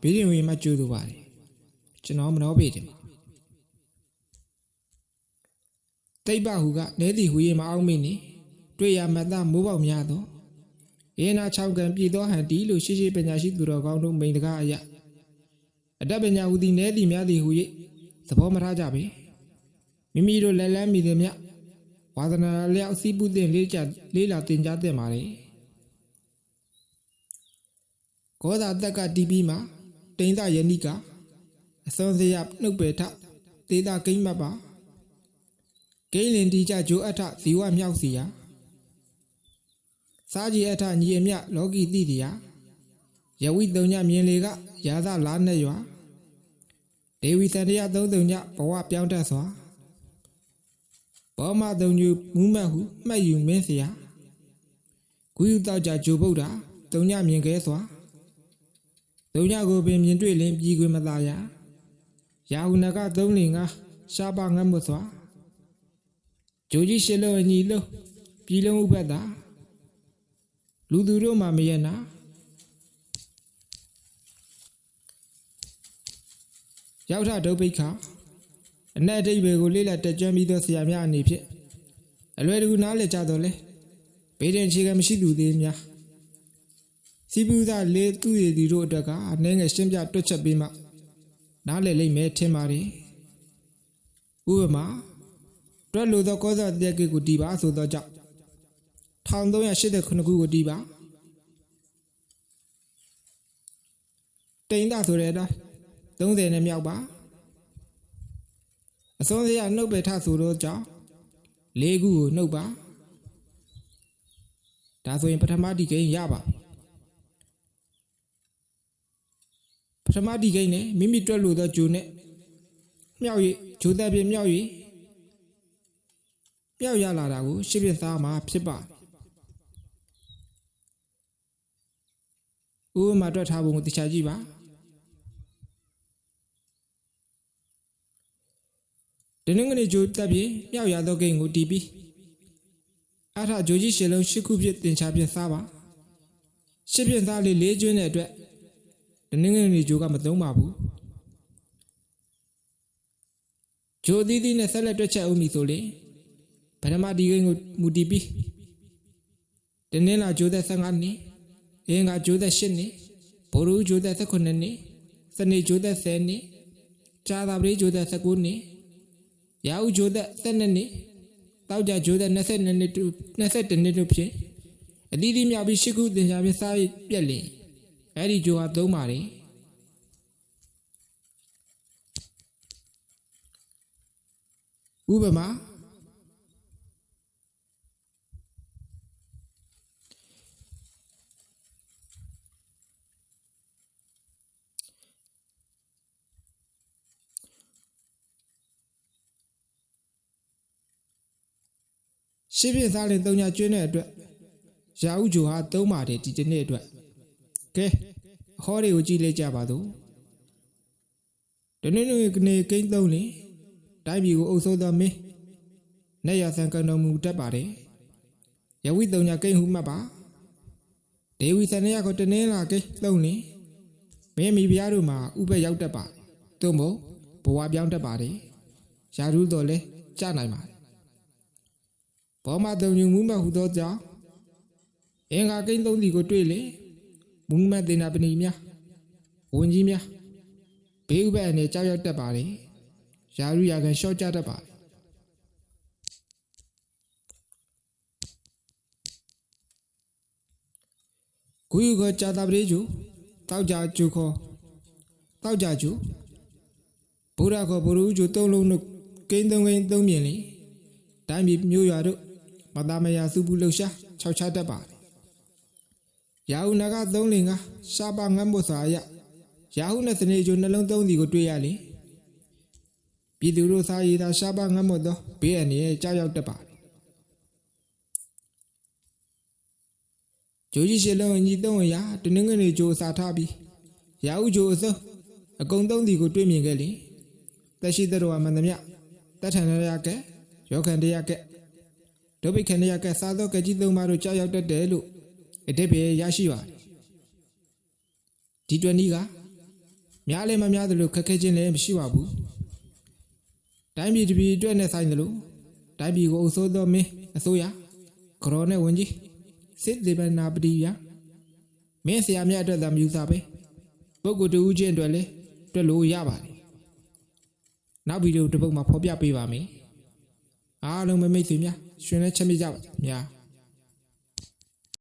ဘေးရင်ဝင်မှကြိုးလိုပါတယ်ကျွန်တော်မနှောပေတယ်မှာတိတ်ပဟူကနဲတီဟူရင်မအောင်မင်းနေတွေ့ရမတ်သားမိုးပေါက်များသောအေနာ6ကံပြည်သောဟန်တီလို့ရှိရှိပညာရှိသူတော်ကောင်းတို့မိန်တကားအရာအတတ်ပညာဟူသည်နဲတီများသည်ဟူ၍သဘောမထားကြပေမိမိတို့လက်လန်းမိသည်မြဝါသနာလျောက်စီးပူးတင်လေးကြလေးလာတင်ကြတဲ့မှာလေ ဂောသာတက်ကတီးပြီးမှတိန်သာယနိကအစွန်စရနှုတ်ပယ်ထသေတာကိမ့်မပါဂိလင်တီကြဂျိုအထဇီဝမြောက်စီယာစားကြီးအထညီအမြလောကီတိတရာယဝိတုံညမြင်လေကရာသလာနဲ့ရွာဒေဝီတန်တရသုံးတုံညဘဝပြောင်းတတ်စွာဘောမတုံညမူးမတ်ဟုမှတ်ယူမင်းစရာဂုယုတောက်ကြဂျိုဗုဒ္ဓတုံညမြင်ခဲစွာ တုံညကိုပင်မြင်တွေ့လင်ပြည်ခွေမသာရာရာဟုနကသုံးလင်ကရှားပါငတ်မွတ်စွာဂျိုကြီးရှစ်လုံးအညီလုံးပြည်လုံးဥပ္ပတ္တာလူသူတို့မှမရနာရောက်ထဒုဗ္ဗိခအ내အတိတ်ဘေကိုလေးလက်တက်ကြွပြီးသောဆရာများအနေဖြင့်အလွယ်တကူနားလည်ကြတော့လေဘေးတဲ့အခြေခံမရှိသူသေးများ စီပူဇလေးသူရည်သူတို့အတွက်ကအနှဲငယ်ရှင်းပြတွက်ချက်ပေးမှနားလည်လိမ့်မယ်ထင်ပါတယ်ဥပမာတွက်လို့သောကောဇာတက်ကိကိုတီပါဆိုသောကြောင့်1389ခုကိုတီပါတိန်တာဆိုတဲ့အတိုင်း30နဲ့မြောက်ပါအစွန်းစရနှုတ်ပဲထဆိုတော့ကြောင့်၄ခုကိုနှုတ်ပါဒါဆိုရင်ပထမဒီကိန်းရပါပ ထမဒီကိန်းနဲ့မိမိတွက်လို့သောဂျိုနဲ့မြောက်၍ဂျိုသက်ပြမြောက်၍မြောက်ရလာတာကိုရှစ်ပြသားမှာဖြစ်ပါဥပမာတွက်ထားပုံကိုတခြားကြည့်ပါဒနင်းကနေဂျိုတက်ပြီးမြောက်ရသောကိန်းကိုတီးပြီးအထဂျိုကြီးရှစ်လုံးရှစ်ခုဖြစ်တင်ချပြစားပါရှစ်ပြသားလေးလေးကျွင်းတဲ့အတွက် ဒနင်းကနေဂျိုကမသုံးပါဘူးဂျိုအသီးသီးနဲ့ဆက်လက်တွက်ချက်အောင်ပြီဆိုလေဗရမဒီကိန်းကိုမူတီးပြီးဒနင်းလာဂျိုသက်15နှစ်အင်္ဂါဂျိုသက်8နှစ်ဘိုရူဂျိုသက်19နှစ်စနေဂျိုသက်10နှစ်ကြာသာပရိဂျိုသက်19နှစ်ရာဟုဂျိုသက်12နှစ်တောက်ကြဂျိုသက်22နှစ်တူ22နှစ်တို့ဖြင့်အသီးသီးမြောက်ပြီးရှစ်ခုသင်္ချာဖြင့်စားပြက်လင် အဲ့ဒီဂျိုဟာသုံးပါတယ်ဥပမာရှစ်ပြည့်စားလင်သုံးညကျွင်းတဲ့အတွက်ရာဟုဂျိုဟာသုံးပါတယ်ဒီတစ်နေ့အတွက် ကဲအဟောတွေကိုကြည့်လိုက်ကြပါစို့တနေ့နေ့ကနေကိန်းသုံးလင်တိုင်းပြည်ကိုအုပ်စိုးသောမင်းနဲ့ရဆန်ကန်တော်မူတတ်ပါတယ်ယဝိသုံးညကိန်းဟုမှတ်ပါဒေဝီစနေရကိုတနင်းလာကိန်းသုံးလင်မင်းမိဖုရားတို့မှာဥပ္ပရောက်တတ်ပါသို့မဟုတ်ဘဝပြောင်းတတ်ပါတယ်ရာထူးတော်လဲကြနိုင်ပါတယ်ဘောမတုံညူမှုမဟုသောကြောင့်အင်္ဂါကိန်းသုံးစီကိုတွေ့လေ မူမတ်တင်နာပဏီများဝန်ကြီးများဘေးဥပ္ပအနေကြောက်ရောက်တတ်ပါတယ်ယာရုယာကန်ရှော့ကြတတ်ပါတယ်ဂူယူကကြာတာပရိကျူတောက်ကြကျူခေါ်တောက်ကြကျူဘုရားခေါ်ဘုရုကျူသုံးလုံးတို့ကိန်းသုံးကိန်းသုံးမြင်လေတိုင်းပြည်မျိုးရွာတို့မသားမယာစုဘူးလှူရှာခြောက်ချတတ်ပါတယ် ရာဟုနကသုံးလင်ကရှားပါငတ်မို့စာရရာဟုနဲ့စနေကျိုနှလုံးသုံးစီကိုတွေ့ရလေပြည်သူတို့စားရည်သာရှားပါငတ်မို့သောဘေးအန္တရာယ်ကြောက်ရောက်တတ်ပါတယ်ဂျိုကြီးရှေလုံးညီသုံးရာတနင်္ဂနွေဂျိုစာထားပြီးရာဟုဂျိုအစုံအကုံသုံးစီကိုတွေ့မြင်ခဲ့လေတက်ရှိတဲ့တော်မန္တမြတထန်ရရကဲယောခန္တရကဲဒုဗိခန္တရကဲစားသောကကြီးသုံးပါးတို့ကြောက်ရောက်တတ်တယ်လို့ အတိပ္ပယ်ရရှိပါတယ်ဒီတွနီကများလည်းမများသလိုခက်ခဲခြင်းလည်းမရှိပါဘူးတိုင်းပြည်တစ်ပြည်အတွက်နဲ့ဆိုင်သလိုတိုင်းပြည်ကိုအစိုးသောမင်းအစိုးရကရောနဲ့ဝင်ကြီးစစ်ဒေဗနာပတိယာမင်းဆရာမြတ်အတွက်သာမယူဆပဲပုဂ္ဂိုလ်တူဦးချင်းအတွက်လည်းတွေ့လို့ရပါတယ်နောက်ဗီဒီယိုတစ်ပုဒ်မှာဖော်ပြပေးပါမယ်အားလုံးပဲမိတ်ဆွေများရှင်လည်းချက်မိကြပါများ